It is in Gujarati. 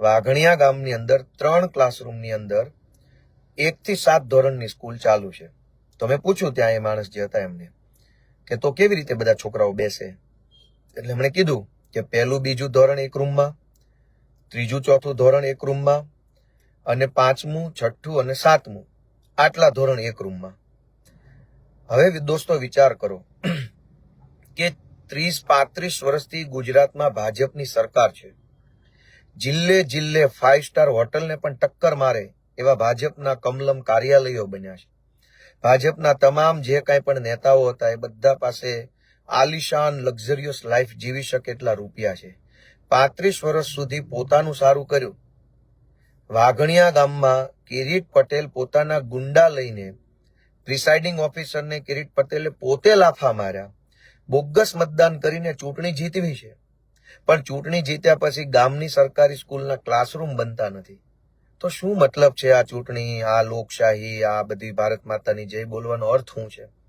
વાઘણિયા ગામની અંદર ત્રણ ક્લાસરૂમની અંદર એકથી સાત ધોરણની સ્કૂલ ચાલુ છે. તો મેં પૂછ્યું ત્યાં એ માણસ જે હતા એમને કે તો કેવી રીતે બધા છોકરાઓ બેસે? એટલે એમણે કીધું કે પહેલું બીજું ધોરણ એક રૂમમાં ત્રીજું ચોથું ધોરણ એક રૂમમાં અને પાંચમું, છઠ્ઠું અને સાતમું આટલા ધોરણ એક રૂમમાં હવે દોસ્તો વિચાર કરો કે ત્રીસ પાંત્રીસ વર્ષથી ગુજરાતમાં ભાજપની સરકાર છે. જિલ્લે જિલ્લે ફાઇવ સ્ટાર હોટલને પણ ટક્કર મારે એવા ભાજપના કમલમ કાર્યાલયો બન્યા છે. ભાજપના તમામ જે કાંઈ પણ નેતાઓ હતા એ બધા પાસે આલિશાન લક્ઝરિયસ લાઈફ જીવી શકે એટલા રૂપિયા છે. પાંત્રીસ વર્ષ સુધી પોતાનું સારું કર્યું. વાઘણિયા ગામમાં કિરીટ પટેલ પોતાના ગુંડા લઈને પ્રિસાઇડિંગ ઓફિસરને કિરીટ પટેલે પોતે લાફા માર્યા. બોગસ મતદાન કરીને ચૂંટણી જીતવી છે. પણ ચૂંટણી જીત્યા પછી ગામની સરકારી સ્કૂલના ક્લાસરૂમ બનતા નથી. તો શું મતલબ છે આ ચૂંટણી, આ લોકશાહી, આ બધી ભારત માતાની જય બોલવાનો અર્થ શું છે?